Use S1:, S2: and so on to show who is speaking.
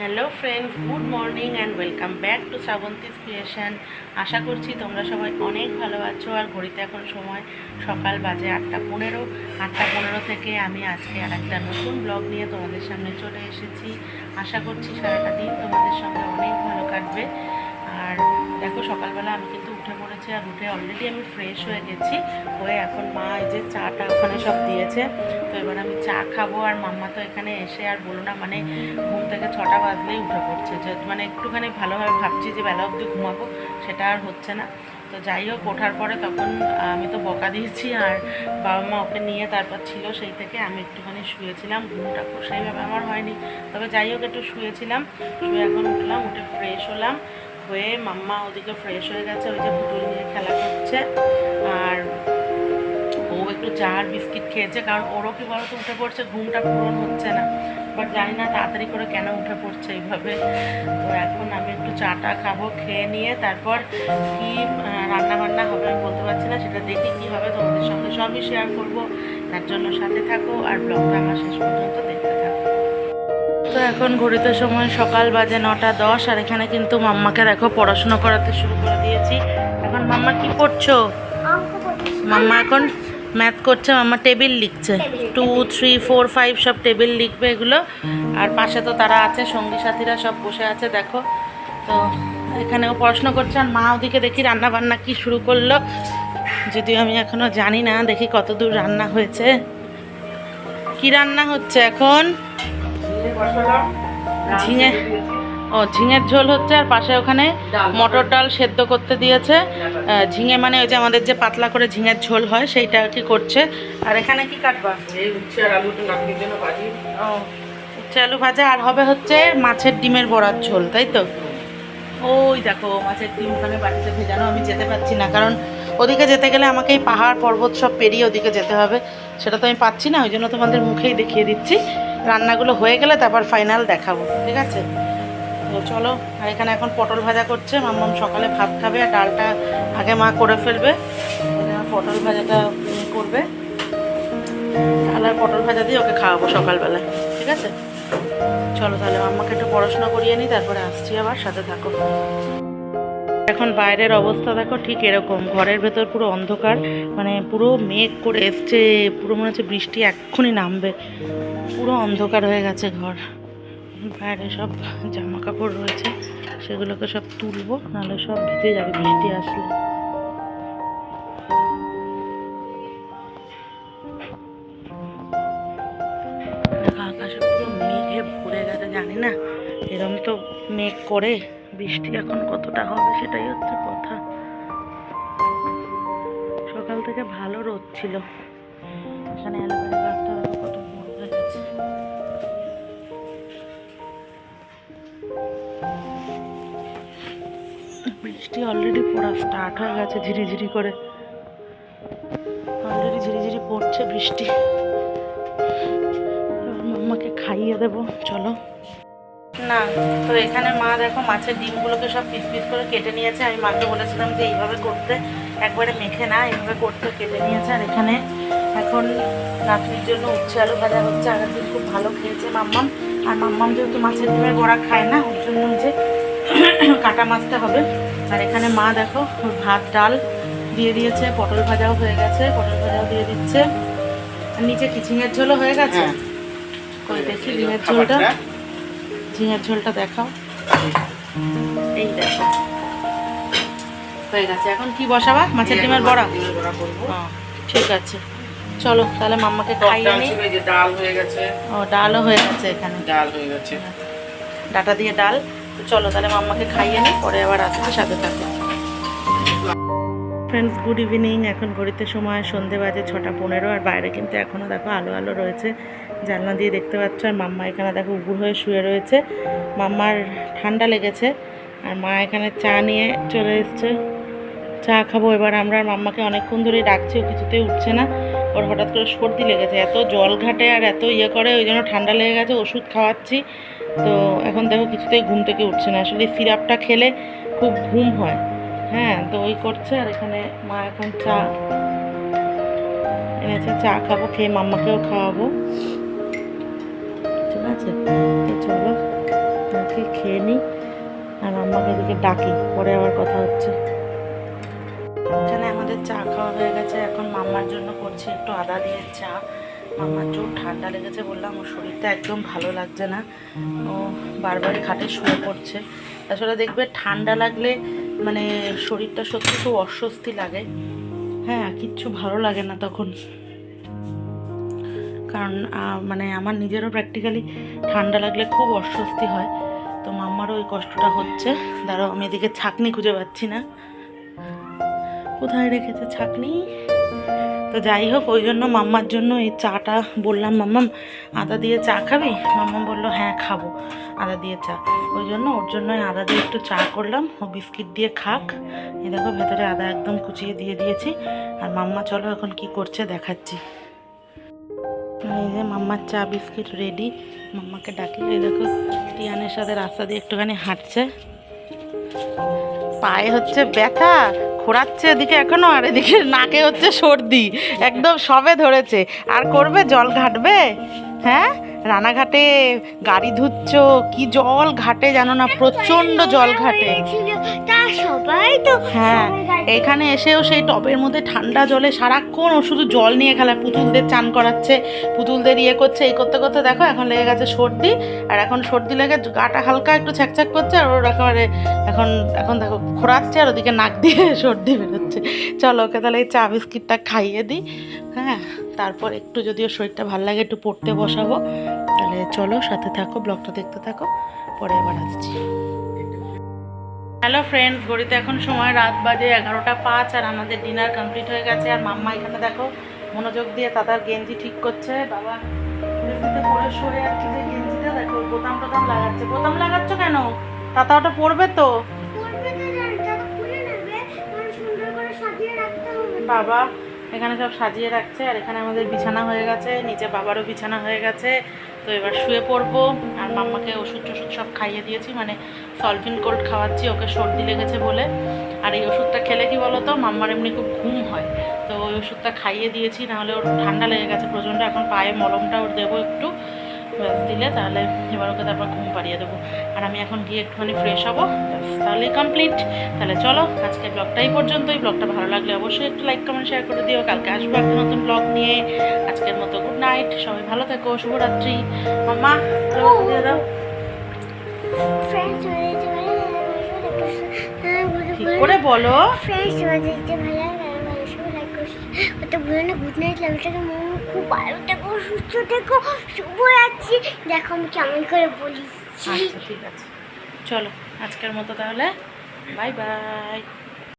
S1: Hello friends good morning and welcome back to Shrabanti's creation আশা করছি তোমরা সবাই অনেক ভালো আছো আর ঘড়িতে এখন সময় সকাল বাজে আটটা পনেরো। আটটা পনেরো থেকে আমি আজকে আর একটা নতুন ব্লগ নিয়ে তোমাদের সামনে চলে এসেছি। আশা করছি সারাটা দিন তোমাদের সঙ্গে অনেক ভালো কাটবে। আর দেখো সকালবেলা আমি কিন্তু উঠে পড়েছি আর উঠে অলরেডি আমি ফ্রেশ হয়ে গেছি। হয়ে এখন মা এই যে চাটা ওখানে সব দিয়েছে। তো এবার আমি চা খাব আর মাম্মা তো এখানে এসে আর বলো না মানে ঘুম থেকে ছটা বাজলেই উঠে পড়ছে। যে মানে একটুখানি ভালোভাবে ভাবছি যে বেলা অবধি ঘুমাবো, সেটা আর হচ্ছে না। তো যাই হোক, ওঠার পরে তখন আমি তো বকা দিয়েছি আর বাবা মা ওকে নিয়ে তারপর ছিল সেই থেকে আমি একটুখানি শুয়েছিলাম। ঘুমটা সেইভাবে আমার হয়নি। তবে যাই হোক, একটু শুয়েছিলাম। শুয়ে এখন উঠলাম, উঠে ফ্রেশ হলাম। হয়ে মাম্মা ওদিকে ফ্রেশ হয়ে গেছে, ওই যে পুতুল নিয়ে খেলা করছে। আর ও একটু চা আর বিস্কিট খেয়েছে, কারণ ওরও কি বলতো, উঠে পড়ছে, ঘুমটা পূরণ হচ্ছে না। বাট জানি না তাড়াতাড়ি করে কেন উঠে পড়ছে এইভাবে। তো এখন আমি একটু চাটা খাব, খেয়ে নিয়ে তারপর কি রান্না বান্না হবে আমি বলতে পারছি না, সেটা দেখি কী হবে, তোমাদের সঙ্গে সবই শেয়ার করব। তার জন্য সাথে থাকো, আর ব্লগটা আমার শেষ পর্যন্ত থাকো তো এখন ঘড়িতে সময় সকাল বাজে নটা দশ, আর এখানে কিন্তু মাম্মাকে দেখো পড়াশোনা করাতে শুরু করে দিয়েছি। এখন মাম্মা কি পড়ছো? মাম্মা এখন ম্যাথ করছে, মাম্মা টেবিল লিখছে। টু থ্রি ফোর ফাইভ সব টেবিল লিখবে এগুলো। আর পাশে তো তারা আছে, সঙ্গী সাথীরা সব বসে আছে, দেখো। তো এখানেও পড়াশোনা করছে, আর মা ওদিকে দেখি রান্না বান্না কি শুরু করল। যদিও আমি এখনও জানি না, দেখি কত দূর রান্না হয়েছে। কি রান্না হচ্ছে এখন? ঝিঙে ও ঝিঙের ঝোল হচ্ছে আর পাশে ওখানে মটর ডাল সেদ্ধ করতে দিয়েছে। ঝিঙে মানে ওই যে আমাদের যে পাতলা করে ঝিঙের ঝোল হয় সেইটা আর কি করছে। আর এখানে কি কাটবা? ও উচ্ছে আলু ভাজা। আর হবে হচ্ছে মাছের ডিমের বড়ার ঝোল তাই তো? ওই দেখো মাছের ডিম ওখানে বাড়িতে ভেজানো আমি যেতে পারছি না। কারণ ওদিকে যেতে গেলে আমাকে এই পাহাড় পর্বত সব পেরিয়ে ওদিকে যেতে হবে। সেটা তো আমি পাচ্ছি না ওই জন্য তোমাদের মুখেই দেখিয়ে দিচ্ছি। রান্নাগুলো হয়ে গেলে তারপর ফাইনাল দেখাবো, ঠিক আছে? তো চলো, আর এখানে এখন পটল ভাজা করছে, মাম্মাম সকালে ভাত খাবে আর ডালটা আগে মা করে ফেলবে। পটল ভাজাটা করবে। ডাল আর পটল ভাজা দিয়ে ওকে খাওয়াবো সকালবেলা, ঠিক আছে? চলো তাহলে মাম্মাকে একটু পড়াশোনা করিয়ে নিই তারপরে আসছি আবার, সাথে থাকো। এখন বাইরের অবস্থা দেখো ঠিক এরকম। ঘরের ভেতর পুরো অন্ধকার মানে পুরো মেঘ করে এসছে, পুরো মনে হচ্ছে বৃষ্টি এক্ষুনি নামবে। পুরো অন্ধকার হয়ে গেছে ঘর। বাইরে সব জামা কাপড় রয়েছে, সেগুলোকে সব তুলবো, নাহলে সব ভিজে যাবে বৃষ্টি আসলে। আকাশে পুরো মেঘে ভরে গেছে, জানি না। এরম তো মেঘ করে। বৃষ্টি এখন কতটা হবে সেটাই হচ্ছে কথা। সকাল থেকে ভালো রোদ ছিল। এখানে কত বৃষ্টি অলরেডি পড়া স্টার্ট হয়ে গেছে ঝিরিঝিরি করে। অলরেডি ঝিরিঝিরি পড়ছে বৃষ্টি। মাম্মাকে খাইয়ে দেবো, চলো। না। তো এখানে মা দেখো মাছের ডিমগুলোকে সব পিস পিস করে কেটে নিয়েছে। আমি মাকে বলেছিলাম যে এইভাবে করতে। একবারে মেখে না এইভাবে করতে কেটে নিয়েছে। আর এখানে এখন রাত্রির জন্য উচ্ছে আলু ভাজা হচ্ছে। আগের দিন খুব ভালো খেয়েছে মাম্মাম। আর মাম্মাম যেহেতু মাছের ডিমের বড়া খায় না ওর জন্য যে কাটা মাছটা হবে। আর এখানে মা দেখো ভাত ডাল দিয়ে দিয়েছে পটল ভাজাও হয়ে গেছে পটল ভাজাও দিয়ে দিচ্ছে। আর নিচে কি ঝিঙের ঝোলও হয়ে গেছে।
S2: হ্যাঁ।
S1: দেখি ঝিঙের ঝোলটা। ঝিঙের ঝোলটা দেখাও। এই দেখো। হয়ে গেছে। এখন কি বসাবা? মাছের ডিমের বড়া?
S2: বড়া করব।
S1: ঠিক আছে। চলো তাহলে মাম্মাকে খাইয়ে
S2: ডাল
S1: নিই
S2: হয়ে গেছে।
S1: ও ডালও হয়ে গেছে এখানে।
S2: ডাল হয়ে গেছে।
S1: ডাটা দিয়ে ডাল। তো চলো তাহলে মাম্মাকে খাইয়ে নিই পরে আবার আসতে সাথে থাকো। ফ্রেন্ডস গুড ইভিনিং এখন ঘড়িতে সময় সন্ধে বাজে ছটা পনেরো আর বাইরে কিন্তু এখনও দেখো আলো আলো রয়েছে। জানলা দিয়ে দেখতে পাচ্ছ, আর মাম্মা এখানে দেখো উপুর হয়ে শুয়ে রয়েছে। মাম্মার ঠান্ডা লেগেছে, আর মা এখানে চা নিয়ে চলে এসছে। চা খাব এবার আমরা মাম্মাকে অনেকক্ষণ ধরেই ডাকছি, ও কিছুতেই উঠছে না। ওর হঠাৎ করে সর্দি লেগেছে, এত জল ঘাটে আর এত ইয়ে করে, ওই জন্য ঠান্ডা লেগে গেছে, ওষুধ খাওয়াচ্ছি। তো এখন দেখো কিছুতেই ঘুম থেকে উঠছে না, আসলে সিরাপটা খেলে খুব ঘুম হয়। হ্যাঁ তো ওই করছে, আর এখানে মা এখন চা এনেছে, চা খাব, খেয়ে মাম্মাকেও খাওয়াবো। আছে? তো চলো খেয়ে নিই। আর আমাকে এদিকে ডাকি, পরে আবার কথা হচ্ছে। এখানে আমাদের চা খাওয়া হয়ে গেছে। এখন মাম্মার জন্য করছি একটু আদা দিয়ে চা। মাম্মার চোখ ঠান্ডা লেগেছে বললাম, ওর শরীরটা একদম ভালো লাগছে না। ও বারবারই খাটে শুয়ে পড়ছে। আসলে দেখবে ঠান্ডা লাগলে মানে শরীরটা সত্যি খুব অস্বস্তি লাগে। হ্যাঁ কিচ্ছু ভালো লাগে না তখন। কারণ মানে আমার নিজেরও প্র্যাকটিক্যালি ঠান্ডা লাগলে খুব অস্বস্তি হয়। তো মাম্মারও ওই কষ্টটা হচ্ছে। দাঁড়াও, আমি এদিকে ছাকনি খুঁজে পাচ্ছি না। কোথায় রেখেছে ছাকনি? তো যাই হোক, ওই জন্য মাম্মার জন্য এই চাটা বললাম, মাম্মাম, আদা দিয়ে চা খাবি? মাম্মাম বলল হ্যাঁ খাব, আদা দিয়ে চা। ওই জন্য ওর জন্য আদা দিয়ে একটু চা করলাম। ও বিস্কিট দিয়ে খাক। এ দেখো, ভেতরে আদা একদম কুচিয়ে দিয়ে দিয়েছি। আর মাম্মা, চলো এখন কি করছে দেখাচ্ছি। এই মাম্মার চা বিস্কিট রেডি মাম্মাকে ডাকি। এই দেখো, টিয়ানের সাথে রাস্তা দিয়ে একটুখানি হাঁটছে। পায়ে হচ্ছে ব্যথা, খোঁড়াচ্ছে এদিকে এখনও, আর এদিকে নাকে হচ্ছে সর্দি। একদম সবে ধরেছে। আর করবে? জল ঘাটবে? হ্যাঁ? রানাঘাটে গাড়ি ধুচ্ছ, কি জল ঘাটে জানো না? প্রচণ্ড জল ঘাটে।
S3: সবাই তো
S1: হ্যাঁ এখানে এসেও সেই টবের মধ্যে ঠান্ডা জলে সারাক্ষণ ও শুধু জল নিয়ে খেলা পুতুলদের চান করাচ্ছে পুতুলদের ইয়ে করছে এই করতে করতে দেখো এখন লেগে গেছে সর্দি আর এখন সর্দি লেগে গাটা হালকা একটু ছ্যাকছ্যাক করছে আর ওর একেবারে এখন এখন দেখো খোঁড়াচ্ছে আর ওদিকে নাক দিয়ে সর্দি বেরোচ্ছে। চলো ওকে তাহলে এই চা বিস্কিটটা খাইয়ে দিই হ্যাঁ তারপর একটু যদি ওর শরীরটা ভালো লাগে একটু পড়তে বসাবো তাহলে চলো সাথে থাকো ব্লগটা দেখতে থাকো পরে আবার আসছি। হ্যালো ফ্রেন্ডস ঘড়িতে এখন সময় রাত বাজে এগারোটা পাঁচ আর আমাদের ডিনার কমপ্লিট হয়ে গেছে। আর মাম্মা এখানে দেখো মনোযোগ দিয়ে দাদার গেঞ্জি ঠিক করছে। বাবা কুড়িতে পরে সরে যাচ্ছে যে গেঞ্জিটা দেখো বোতাম টোতাম লাগাচ্ছে। বোতাম লাগাচ্ছ কেন? তাতা ওটা পড়বে তো। বাবা এখানে সব সাজিয়ে রাখছে আর এখানে আমাদের বিছানা হয়ে গেছে নিচে বাবারও বিছানা হয়ে গেছে। তো এবার শুয়ে পড়ব আর মাম্মাকে ওষুধ টষুধ সব খাইয়ে দিয়েছি মানে সলভিন কোল্ড খাওয়াচ্ছি, ওকে সর্দি লেগেছে বলে। আর এই ওষুধটা খেলে কি বলো তো মাম্মার এমনি খুব ঘুম হয়। তো ওই ওষুধটা খাইয়ে দিয়েছি, নাহলে ওর ঠান্ডা লেগে গেছে প্রচণ্ড, এখন পায়ে মলমটা ওর দেবো একটু। দিলে তাহলে এবার ওকে তারপর ঘুম পাড়িয়ে দেবো। আর আমি এখন গিয়ে একটুখানি ফ্রেশ হব তাহলেই কমপ্লিট তাহলে চলো আজকে ব্লগটাই পর্যন্ত পর্যন্তই। ব্লগটা ভালো লাগলে অবশ্যই একটু লাইক কমেন্ট শেয়ার করে দিও। কালকে আসব একটা নতুন ব্লগ নিয়ে। আজকের মতো গুড নাইট সবাই ভালো থেকো, শুভরাত্রি। দিয়ে দাও করে বলো।
S3: ভালো লাগে, করছে। ভুলো না, খুব ভালো থেকো, সুস্থ থেকো, শুভরাত্রি। দেখো আমি কেমন করে বলি
S1: আচ্ছা ঠিক আছে। চলো আজকের মতো তাহলে। Bye bye